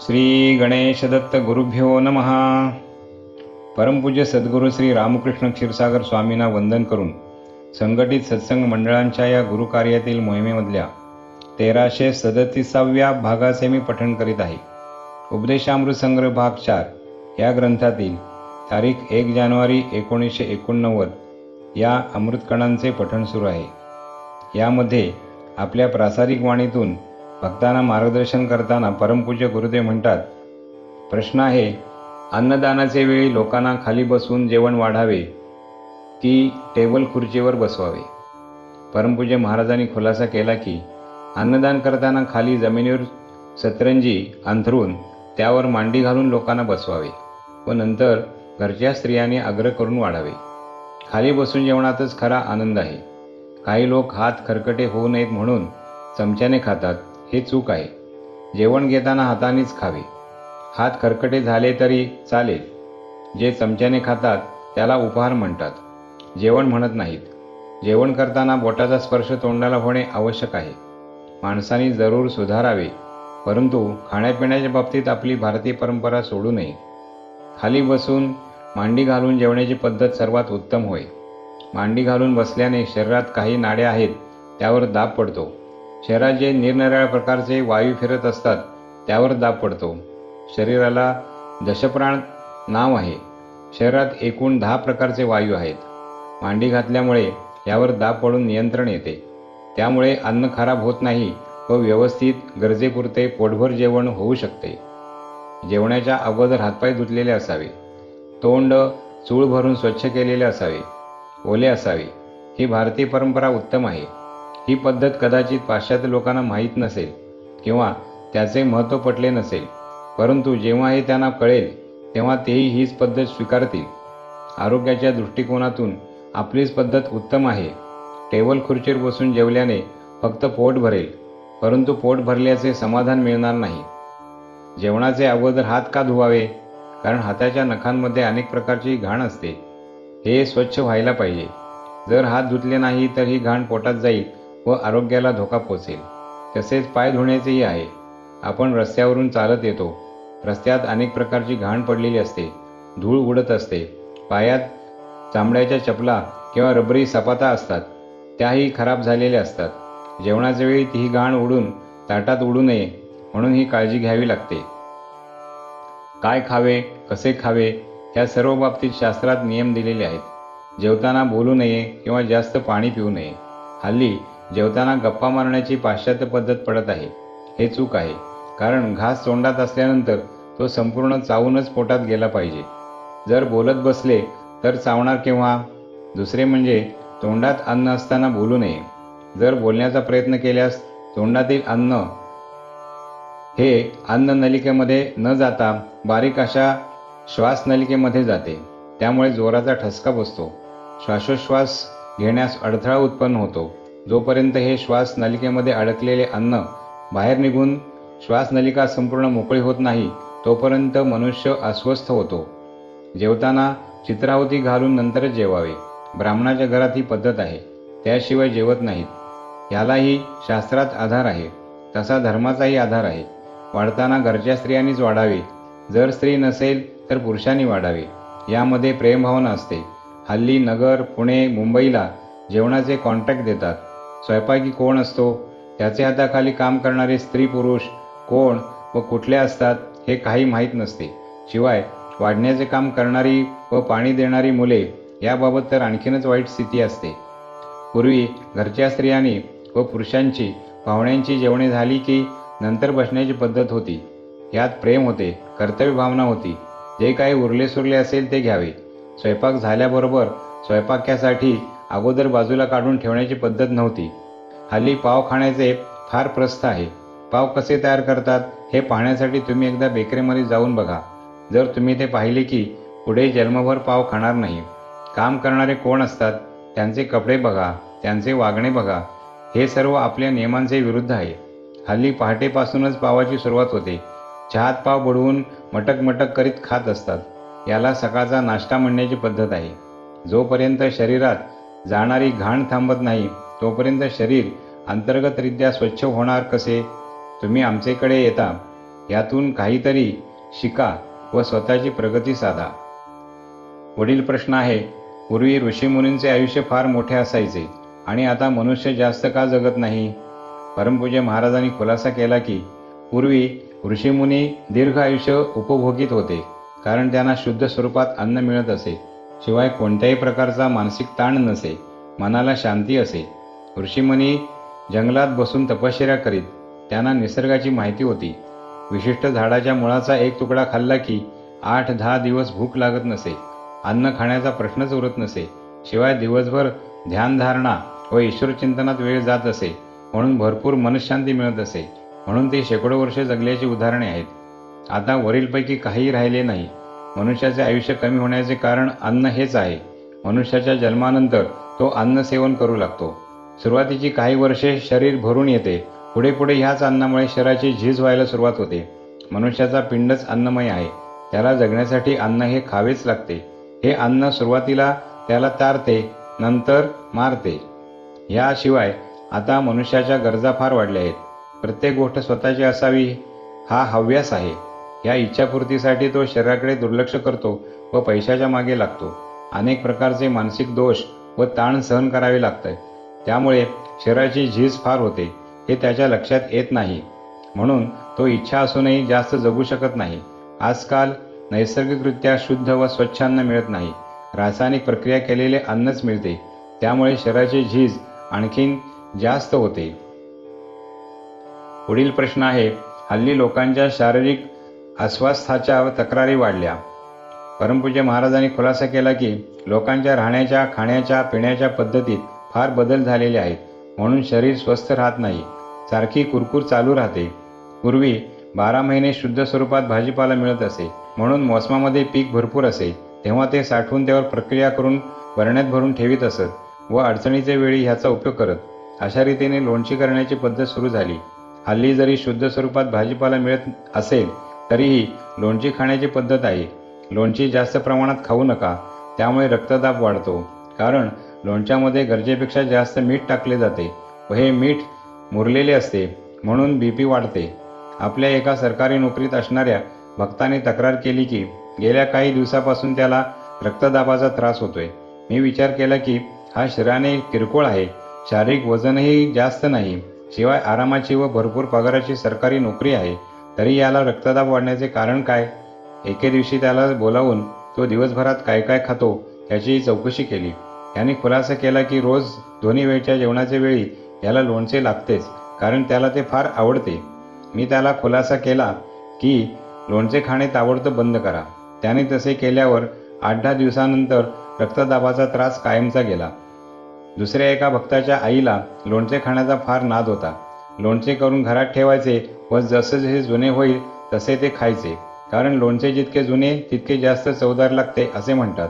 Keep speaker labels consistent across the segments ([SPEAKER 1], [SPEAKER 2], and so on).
[SPEAKER 1] श्री गणेश दत्त गुरुभ्यो नमः परमपूज्य सद्गुरू श्री रामकृष्ण क्षीरसागर स्वामींना वंदन करून संघटित सत्संग मंडळांच्या या गुरुकार्यातील मोहिमेमधल्या तेराशे सदतीसाव्या भागाचे मी पठण करीत आहे. उपदेशामृत संग्रह भाग चार या ग्रंथातील तारीख एक जानेवारी एकोणीसशे एकोणनव्वद या अमृतकणांचे पठण सुरू आहे. यामध्ये आपल्या प्रासारिक वाणीतून भक्तांना मार्गदर्शन करताना परमपूज्य गुरुदेव म्हणतात प्रश्न आहे अन्नदानाचे वेळी लोकांना खाली बसून जेवण वाढावे की टेबल खुर्चीवर बसवावे? परमपूज्य महाराजांनी खुलासा केला की अन्नदान करताना खाली जमिनीवर सतरंजी अंथरून त्यावर मांडी घालून लोकांना बसवावे व नंतर घरच्या स्त्रियांनी आग्रह करून वाढावे. खाली बसून जेवणातच खरा आनंद आहे. काही लोक हात खरकटे होऊ नयेत म्हणून चमच्याने खातात. हे चूक आहे. जेवण घेताना हातानेच खावे. हात खरकटे झाले तरी चालेल. जे चमच्याने खातात त्याला उपहार म्हणतात. जेवण म्हणत नाहीत. जेवण करताना बोटाचा स्पर्श तोंडाला होणे आवश्यक आहे. माणसाने जरूर सुधारावे. परंतु खाण्यापिण्याच्या बाबतीत आपली भारतीय परंपरा सोडू नये. खाली बसून मांडी घालून जेवण्याची पद्धत सर्वात उत्तम होय. मांडी घालून बसल्याने शरीरात काही नाड्या आहेत त्यावर दाब पडतो. शहरात जे निरनिराळ्या प्रकारचे वायू फिरत असतात त्यावर दाब पडतो. शरीराला दशप्राण नाव आहे. शरीरात एकूण दहा प्रकारचे वायू आहेत. मांडी घातल्यामुळे यावर दाब पडून नियंत्रण येते. त्यामुळे अन्न खराब होत नाही व व्यवस्थित गरजेपुरते पोटभर जेवण होऊ शकते. जेवणाच्या अगोदर हातपाय धुतलेले असावे. तोंड चूळ भरून स्वच्छ केलेले असावे. ओले असावे. ही भारतीय परंपरा उत्तम आहे. ही पद्धत कदाचित पाश्चात्य लोकांना माहीत नसेल किंवा त्याचे महत्त्व पटले नसेल. परंतु जेव्हा हे त्यांना कळेल तेव्हा तेही हीच पद्धत स्वीकारतील. आरोग्याच्या दृष्टिकोनातून आपलीच पद्धत उत्तम आहे. टेबल खुर्चीवर बसून जेवल्याने फक्त पोट भरेल परंतु पोट भरल्याचे समाधान मिळणार नाही. जेवणाचे अगोदर हात का धुवावे? कारण हाताच्या नखांमध्ये अनेक प्रकारची घाण असते. हे स्वच्छ व्हायला पाहिजे. जर हात धुतले नाही तर ही घाण पोटात जाईल. व आरोग्याला धोका पोचेल. तसेच पाय धुण्याचेही आहे. आपण रस्त्यावरून चालत येतो. रस्त्यात अनेक प्रकारची घाण पडलेली असते. धूळ उडत असते. पायात चामड्याच्या चपला किंवा रबरी सपाता असतात. त्याही खराब झालेल्या असतात. जेवणाच्या वेळी ती घाण उडून ताटात उडू नये म्हणून ही काळजी घ्यावी लागते. काय खावे कसे खावे या सर्व बाबतीत शास्त्रात नियम दिलेले आहेत. जेवताना बोलू नये किंवा जास्त पाणी पिऊ नये. हल्ली जेवताना गप्पा मारण्याची पाश्चात्य पद्धत पडत आहे. हे चूक आहे. कारण घास तोंडात असल्यानंतर तो संपूर्ण चावूनच पोटात गेला पाहिजे. जर बोलत बसले तर चावणार केव्हा? दुसरे म्हणजे तोंडात अन्न असताना बोलू नये. जर बोलण्याचा प्रयत्न केल्यास तोंडातील अन्न हे अन्न नलिकेमध्ये न जाता बारीक अशा श्वासनलिकेमध्ये जाते. त्यामुळे जोराचा ठसका बसतो. श्वासोश्वास घेण्यास अडथळा उत्पन्न होतो. जोपर्यंत हे श्वास नलिकेमध्ये अडकलेले अन्न बाहेर निघून श्वासनलिका संपूर्ण मोकळी होत नाही तोपर्यंत मनुष्य अस्वस्थ होतो. जेवताना चित्रावती घालून नंतरच जेवावे. ब्राह्मणाच्या घरात ही पद्धत आहे. त्याशिवाय जेवत नाहीत. ह्यालाही शास्त्रात आधार आहे. तसा धर्माचाही आधार आहे. वाढताना घरच्या स्त्रियांनीच वाढावे. जर स्त्री नसेल तर पुरुषांनी वाढावे. यामध्ये प्रेमभावना असते. हल्ली नगर पुणे मुंबईला जेवणाचे कॉन्ट्रॅक्ट देतात. स्वयंपाकी कोण असतो? त्याचे हाताखाली काम करणारे स्त्री पुरुष कोण व कुठले असतात हे काही माहीत नसते. शिवाय वाढण्याचे काम करणारी व पाणी देणारी मुले याबाबत तर आणखीनच वाईट स्थिती असते. पूर्वी घरच्या स्त्रियांनी व पुरुषांची पाहुण्यांची जेवणे झाली की नंतर बसण्याची पद्धत होती. यात प्रेम होते कर्तव्य भावना होती. जे काही उरले सुरले असेल ते घ्यावे. स्वयंपाक झाल्याबरोबर स्वयंपाक्यासाठी अगोदर बाजूला काढून ठेवण्याची पद्धत नव्हती. हल्ली पाव खाण्याचे फार प्रस्थ आहे. पाव कसे तयार करतात हे पाहण्यासाठी तुम्ही एकदा बेकरीमध्ये जाऊन बघा. जर तुम्ही ते पाहिले की पुढे जन्मभर पाव खाणार नाही. काम करणारे कोण असतात? त्यांचे कपडे बघा त्यांचे वागणे बघा. हे सर्व आपल्या नियमांचे विरुद्ध आहे. हल्ली पहाटेपासूनच पावाची सुरुवात होते. चहात पाव बुडवून मटक मटक करीत खात असतात. याला सकाळचा नाश्ता म्हणण्याची पद्धत आहे. जोपर्यंत शरीरात जाणारी घाण थांबत नाही. तोपर्यंत शरीर अंतर्गतरित्या स्वच्छ होणार कसे? तुम्ही आमचेकडे येता. यातून काहीतरी शिका व स्वतःची प्रगती साधा. वडील प्रश्न आहे पूर्वी ऋषीमुनींचे आयुष्य फार मोठे असायचे आणि आता मनुष्य जास्त का जगत नाही? परमपूज्य महाराजांनी खुलासा केला की पूर्वी ऋषीमुनी दीर्घ आयुष्य उपभोगीत होते कारण त्यांना शुद्ध स्वरूपात अन्न मिळत असे. शिवाय कोणत्याही प्रकारचा मानसिक ताण नसे मनाला शांती असे. ऋषीमुनी जंगलात बसून तपश्चर्या करीत त्यांना निसर्गाची माहिती होती. विशिष्ट झाडाच्या मुळाचा एक तुकडा खाल्ला की आठ दहा दिवस भूक लागत नसे. अन्न खाण्याचा प्रश्नच उरत नसे. शिवाय दिवसभर ध्यानधारणा व ईश्वरचिंतनात वेळ जात असे. म्हणून भरपूर मनशांती मिळत असे. म्हणून ते शेकडो वर्षे जगल्याची उदाहरणे आहेत. आता वरीलपैकी काहीही राहिले नाही. मनुष्याचे आयुष्य कमी होण्याचे कारण अन्न हेच आहे. मनुष्याच्या जन्मानंतर तो अन्न सेवन करू लागतो. सुरुवातीची काही वर्षे शरीर भरून येते. पुढे पुढे ह्याच अन्नामुळे शरीराची झीज व्हायला सुरुवात होते. मनुष्याचा पिंडच अन्नमय आहे. त्याला जगण्यासाठी अन्न हे खावेच लागते. हे अन्न सुरुवातीला त्याला तारते नंतर मारते. याशिवाय आता मनुष्याच्या गरजा फार वाढल्या आहेत. प्रत्येक गोष्ट स्वतःची असावी हा हव्यास आहे. या इच्छापूर्तीसाठी तो शरीराकडे दुर्लक्ष करतो व पैशाच्या मागे लागतो. अनेक प्रकारचे मानसिक दोष व ताण सहन करावे लागतात त्यामुळे शरीराची झीज फार होते हे त्याच्या लक्षात येत नाही. म्हणून तो इच्छा असूनही जास्त जगू शकत नाही. आजकाल नैसर्गिकरित्या शुद्ध व स्वच्छ अन्न मिळत नाही. रासायनिक प्रक्रिया केलेले अन्नच मिळते. त्यामुळे शरीराची झीज आणखीन जास्त होते. पुढील प्रश्न आहे हल्ली लोकांच्या शारीरिक अस्वास्थाच्या तक्रारी वाढल्या. परमपूज्य महाराजांनी खुलासा केला की लोकांच्या राहण्याच्या खाण्याच्या पिण्याच्या पद्धतीत फार बदल झालेले आहेत. म्हणून शरीर स्वस्थ राहत नाही. सारखी कुरकुर चालू राहते. पूर्वी बारा महिने शुद्ध स्वरूपात भाजीपाला मिळत असे. म्हणून मोसमामध्ये पीक भरपूर असे. तेव्हा ते साठवून त्यावर प्रक्रिया करून बरण्यात भरून ठेवीत असत व अडचणीच्या वेळी ह्याचा उपयोग करत. अशा रीतीने लोणची करण्याची पद्धत सुरू झाली. हल्ली जरी शुद्ध स्वरूपात भाजीपाला मिळत असेल तरीही लोणची खाण्याची पद्धत आहे. लोणची जास्त प्रमाणात खाऊ नका. त्यामुळे रक्तदाब वाढतो. कारण लोणच्यामध्ये गरजेपेक्षा जास्त मीठ टाकले जाते व हे मीठ मुरलेले असते म्हणून बी पी वाढते. आपल्या एका सरकारी नोकरीत असणाऱ्या भक्ताने तक्रार केली की गेल्या काही दिवसापासून त्याला रक्तदाबाचा त्रास होतोय. मी विचार केला की हा शरीराने किरकोळ आहे. शारीरिक वजनही जास्त नाही. शिवाय आरामाची व भरपूर पगाराची सरकारी नोकरी आहे. तरी याला रक्तदाब वाढण्याचे कारण काय? एके दिवशी त्याला बोलावून तो दिवसभरात काय काय खातो याची चौकशी केली. त्याने खुलासा केला की रोज दोन्ही वेळच्या जेवणाच्या वेळी याला लोणचे लागतेच कारण त्याला ते फार आवडते. मी त्याला खुलासा केला की लोणचे खाणे ताबडतोब बंद करा. त्याने तसे केल्यावर आठ दहा दिवसानंतर रक्तदाबाचा त्रास कायमचा गेला. दुसऱ्या एका भक्ताच्या आईला लोणचे खाण्याचा फार नाद होता. लोणचे करून घरात ठेवायचे व जसे जसे जुने होईल तसे ते खायचे. कारण लोणचे जितके जुने तितके जास्त चवदार लागते असे म्हणतात.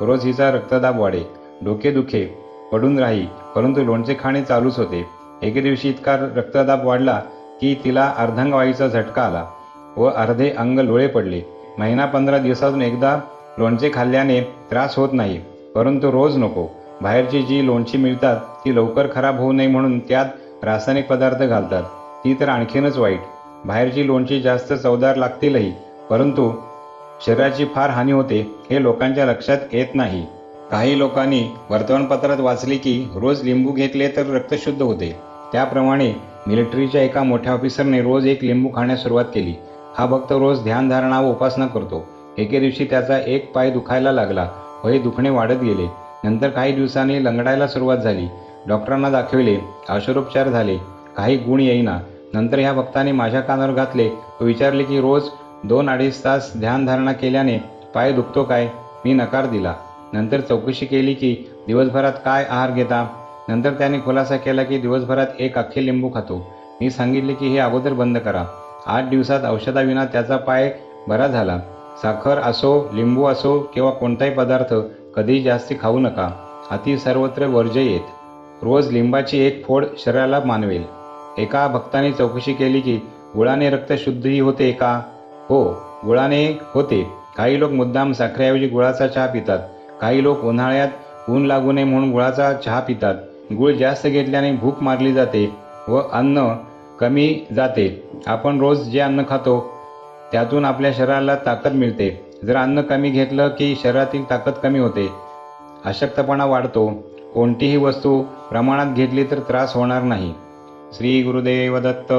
[SPEAKER 1] रोज हिचा रक्तदाब वाढे डोके दुखे पडून राही परंतु लोणचे खाणे चालूच होते. एके दिवशी इतका रक्तदाब वाढला की तिला अर्धांगवायूचा झटका आला व अर्धे अंग लोळे पडले. महिना पंधरा दिवसातून एकदा लोणचे खाल्ल्याने त्रास होत नाही परंतु रोज नको. बाहेरची जी लोणची मिळतात ती लवकर खराब होऊ नये म्हणून त्यात रासायनिक पदार्थ घालतात. ती तर आणखीनच वाईट. बाहेरची लोणची जास्त चवदार लागतीलही. परंतु शरीराची फार हानी होते हे लोकांच्या लक्षात येत नाही. काही लोकांनी वर्तमानपत्रात वाचले की रोज लिंबू घेतले तर रक्त शुद्ध होते. त्याप्रमाणे मिलिटरीच्या एका मोठ्या ऑफिसरने रोज एक लिंबू खाण्यास सुरुवात केली. हा भक्त रोज ध्यानधारणा व उपासना करतो. एके दिवशी त्याचा एक पाय दुखायला लागला व हे दुखणे वाढत गेले. नंतर काही दिवसांनी लंगडायला सुरुवात झाली. डॉक्टरांना दाखविले औषधोपचार झाले. काही गुण येईना. नंतर ह्या भक्ताने माझ्या कानावर घातले. व विचारले की रोज दोन अडीच तास ध्यानधारणा केल्याने पाय दुखतो काय? मी नकार दिला. नंतर चौकशी केली की दिवसभरात काय आहार घेता? नंतर त्याने खुलासा केला की दिवसभरात एक अख्खे लिंबू खातो. मी सांगितले की हे अगोदर बंद करा. आठ दिवसात औषधाविना त्याचा पाय बरा झाला. साखर असो लिंबू असो किंवा कोणताही पदार्थ कधीही जास्ती खाऊ नका. अति सर्वत्र वर्ज्य येत. रोज लिंबाची एक फोड शरीराला मानवेल. एका भक्ताने चौकशी केली की गुळाने रक्त शुद्धही होते का? हो गुळाने होते. काही लोक मुद्दाम साखरेऐवजी गुळाचा चहा पितात. काही लोक उन्हाळ्यात ऊन लागू नये म्हणून गुळाचा चहा पितात. गुळ जास्त घेतल्याने भूक मारली जाते व अन्न कमी जाते. आपण रोज जे अन्न खातो त्यातून आपल्या शरीराला ताकद मिळते. जर अन्न कमी घेतलं की शरीरातील ताकद कमी होते. अशक्तपणा वाढतो. कोणतीही वस्तू प्रमाणात घेतली तर त्रास होणार नाही. श्री गुरुदेव दत्त